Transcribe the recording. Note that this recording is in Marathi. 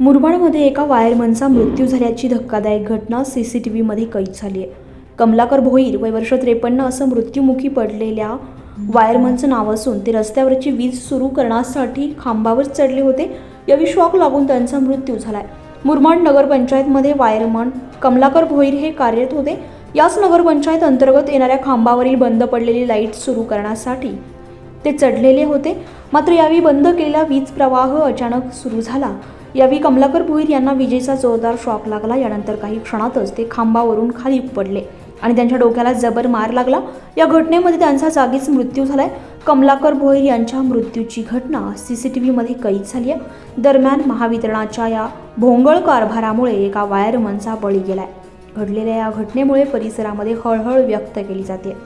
मुरबाडमध्ये एका वायरमनचा मृत्यू झाल्याची धक्कादायक घटना सी सी टी व्हीमध्ये कैद झाली आहे. कमलाकर भोईर वय वर्ष त्रेपन्न असं मृत्युमुखी पडलेल्या वायरमनचं नाव असून ते रस्त्यावरची वीज सुरू करण्यासाठी खांबावर चढले होते. यावेळी शॉक लागून त्यांचा मृत्यू झाला आहे मुरबाड नगरपंचायतमध्ये वायरमन कमलाकर भोईर हे कार्यरत होते. याच नगरपंचायत अंतर्गत येणाऱ्या खांबावरील बंद पडलेली लाइट सुरू करण्यासाठी ते चढलेले होते. मात्र यावेळी बंद केलेला वीज प्रवाह अचानक सुरू झाला. यावेळी कमलाकर भोईर यांना विजेचा जोरदार शॉक लागला. यानंतर काही क्षणातच ते खांबावरून खाली पडले आणि त्यांच्या डोक्याला जबर मार लागला. या घटनेमध्ये त्यांचा जागीच मृत्यू झालाय. कमलाकर भोईर यांच्या मृत्यूची घटना सी सी टी व्हीमध्ये कैद झाली आहे. दरम्यान महावितरणाच्या या भोंगळ कारभारामुळे एका वायरमनचा बळी गेलाय. घडलेल्या या घटनेमुळे परिसरामध्ये हळहळ व्यक्त केली जाते.